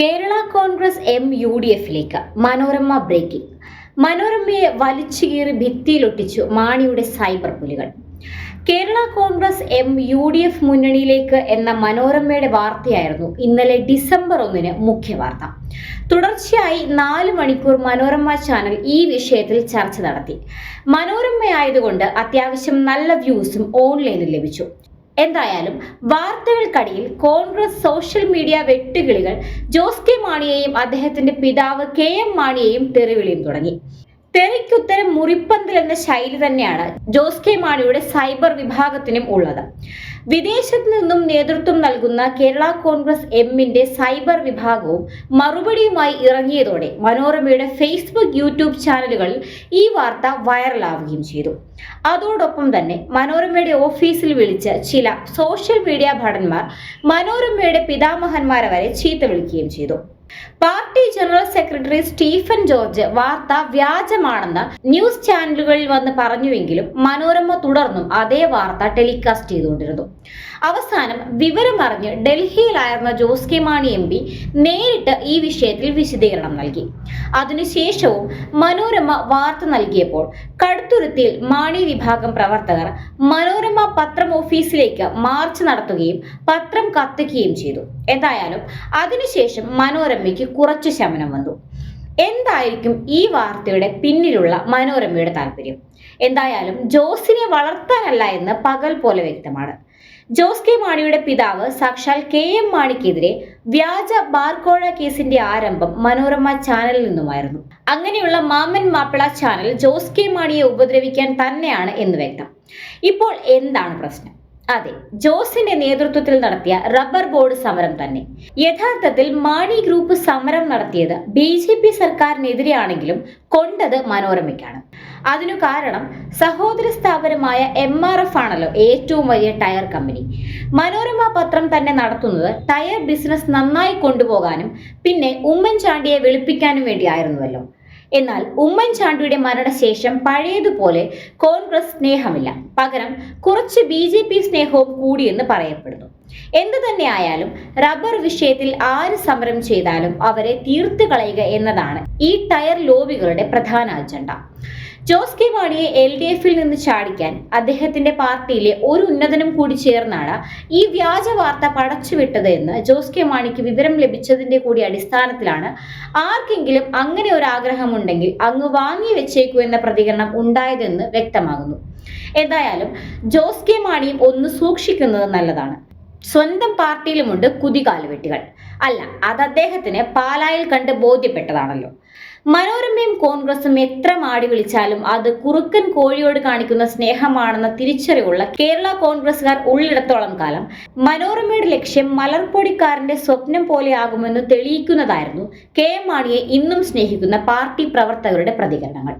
Kerala Congress M U D എഫിലേക്ക് Manorama breaking മനോരമയെ വലിച്ചു കീറി ഭിത്തിയിലൊട്ടിച്ചു മാണിയുടെ cyber പുലികൾ. Kerala Congress M U D F മുന്നണിയിലേക്ക് എന്ന മനോരമയുടെ വാർത്തയായിരുന്നു ഇന്നലെ ഡിസംബർ ഒന്നിന് മുഖ്യ വാർത്ത. തുടർച്ചയായി നാല് മണിക്കൂർ മനോരമ ചാനൽ ഈ വിഷയത്തിൽ ചർച്ച നടത്തി. മനോരമയായതുകൊണ്ട് അത്യാവശ്യം നല്ല വ്യൂസും ഓൺലൈനിൽ ലഭിച്ചു. എന്തായാലും വാർത്തകൾക്കടിയിൽ കോൺഗ്രസ് സോഷ്യൽ മീഡിയ വെട്ടുകിളികൾ ജോസ് കെ മാണിയെയും അദ്ദേഹത്തിന്റെ പിതാവ് കെ എം മാണിയെയും തെറിവിളിയും തുടങ്ങി. തെറിക്കുത്തരം മുറിപ്പന്തൽ എന്ന ശൈലി തന്നെയാണ് ജോസ് കെ മാണിയുടെ സൈബർ വിഭാഗത്തിനും ഉള്ളത്. വിദേശത്ത് നിന്നും നേതൃത്വം നൽകുന്ന കേരള കോൺഗ്രസ് എമ്മിന്റെ സൈബർ വിഭാഗവും മറുപടിയുമായി ഇറങ്ങിയതോടെ മനോരമയുടെ ഫേസ്ബുക്ക് യൂട്യൂബ് ചാനലുകളിൽ ഈ വാർത്ത വൈറലാവുകയും ചെയ്തു. അതോടൊപ്പം തന്നെ മനോരമയുടെ ഓഫീസിൽ വിളിച്ച ചില സോഷ്യൽ മീഡിയ ഭടന്മാർ മനോരമയുടെ പിതാമഹന്മാരെ വരെ ചീത്ത വിളിക്കുകയും ചെയ്തു. Party general secretary Stephen George വാർത്ത വ്യാജമാണെന്ന് ന്യൂസ് ചാനലുകളിൽ വന്ന് പറഞ്ഞുവെങ്കിലും മനോരമ തുടർന്നും അതേ വാർത്ത ടെലികാസ്റ്റ് ചെയ്തുകൊണ്ടിരുന്നു. അവസാനം വിവരമറിഞ്ഞ് ഡൽഹിയിലായിരുന്ന Jose K Mani M P നേരിട്ട് ഈ വിഷയത്തിൽ വിശദീകരണം നൽകി. അതിനുശേഷവും മനോരമ വാർത്ത നൽകിയപ്പോൾ കടുത്തുരുത്തിയിൽ മാണി വിഭാഗം പ്രവർത്തകർ മനോരമ പത്രം ഓഫീസിലേക്ക് മാർച്ച് നടത്തുകയും പത്രം കത്തിക്കുകയും ചെയ്തു. എന്തായാലും അതിനുശേഷം മനോരമയ്ക്ക് കുറച്ച് ശമനം വന്നു. എന്തായിരിക്കും ഈ വാർത്തയുടെ പിന്നിലുള്ള മനോരമയുടെ താല്പര്യം? എന്തായാലും ജോസിനെ വളർത്താനല്ല എന്ന് പകൽ പോലെ വ്യക്തമാണ്. ജോസ് കെ മാണിയുടെ പിതാവ് സാക്ഷാൽ കെ എം മാണിക്കെതിരെ വ്യാജ ബാർക്കോഴ കേസിന്റെ ആരംഭം മനോരമ ചാനലിൽ നിന്നുമായിരുന്നു. അങ്ങനെയുള്ള മാമൻ മാപ്പിള ചാനൽ ജോസ് കെ മാണിയെ ഉപദ്രവിക്കാൻ തന്നെയാണ് എന്ന് വ്യക്തം. ഇപ്പോൾ എന്താണ് പ്രശ്നം? അതെ ജോസിന്റെ നേതൃത്വത്തിൽ നടത്തിയ റബ്ബർ ബോർഡ് സമരം തന്നെ. യഥാർത്ഥത്തിൽ മാണി ഗ്രൂപ്പ് സമരം നടത്തിയത് ബി ജെ പി സർക്കാരിനെതിരെയാണെങ്കിലും കൊണ്ടത് മനോരമയ്ക്കാണ്. അതിനു കാരണം സഹോദര സ്ഥാപനമായ എം ആർ എഫ് ആണല്ലോ ഏറ്റവും വലിയ ടയർ കമ്പനി. മനോരമ പത്രം തന്നെ നടത്തുന്നത് ടയർ ബിസിനസ് നന്നായി കൊണ്ടുപോകാനും പിന്നെ ഉമ്മൻചാണ്ടിയെ വെളുപ്പിക്കാനും വേണ്ടിയായിരുന്നുവല്ലോ. എന്നാൽ ഉമ്മൻചാണ്ടിയുടെ മരണശേഷം പഴയതുപോലെ കോൺഗ്രസ് സ്നേഹമില്ല. പകരം കുറച്ച് ബി ജെ പി സ്നേഹവും കൂടിയെന്ന് പറയപ്പെടുന്നു. എന്തു തന്നെയായാലും റബ്ബർ വിഷയത്തിൽ ആര് സമരം ചെയ്താലും അവരെ തീർത്തു കളയുക എന്നതാണ് ഈ ടയർ ലോബികളുടെ പ്രധാന അജണ്ട. ജോസ് കെ മാണിയെ എൽ ഡി എഫിൽ നിന്ന് ചാടിക്കാൻ അദ്ദേഹത്തിന്റെ പാർട്ടിയിലെ ഒരു ഉന്നതനും കൂടി ചേർന്നാണ് ഈ വ്യാജ വാർത്ത പടച്ചുവിട്ടത് എന്ന് ജോസ് കെ മാണിക്ക് വിവരം ലഭിച്ചതിന്റെ കൂടി അടിസ്ഥാനത്തിലാണ് ആർക്കെങ്കിലും അങ്ങനെ ഒരു ആഗ്രഹമുണ്ടെങ്കിൽ അങ്ങ് വാങ്ങി വെച്ചേക്കൂ എന്ന പ്രതികരണം ഉണ്ടായതെന്ന് വ്യക്തമാകുന്നു. എന്തായാലും ജോസ് കെ മാണിയും ഒന്ന് സൂക്ഷിക്കുന്നത് നല്ലതാണ്. സ്വന്തം പാർട്ടിയിലുമുണ്ട് കുതികാലുവെട്ടികൾ അല്ല അത് അദ്ദേഹത്തിന് പാലായിൽ കണ്ട് ബോധ്യപ്പെട്ടതാണല്ലോ. മനോരമയും കോൺഗ്രസും എത്ര മാടി വിളിച്ചാലും അത് കുറുക്കൻ കോഴിയോട് കാണിക്കുന്ന സ്നേഹമാണെന്ന തിരിച്ചറിവുള്ള കേരള കോൺഗ്രസുകാർ ഉള്ളിടത്തോളം കാലം. മനോരമയുടെ ലക്ഷ്യം മലർപ്പൊടിക്കാരന്റെ സ്വപ്നം പോലെയാകുമെന്ന് തെളിയിക്കുന്നതായിരുന്നു കെ എം മാണിയെ ഇന്നും സ്നേഹിക്കുന്ന പാർട്ടി പ്രവർത്തകരുടെ പ്രതികരണങ്ങൾ.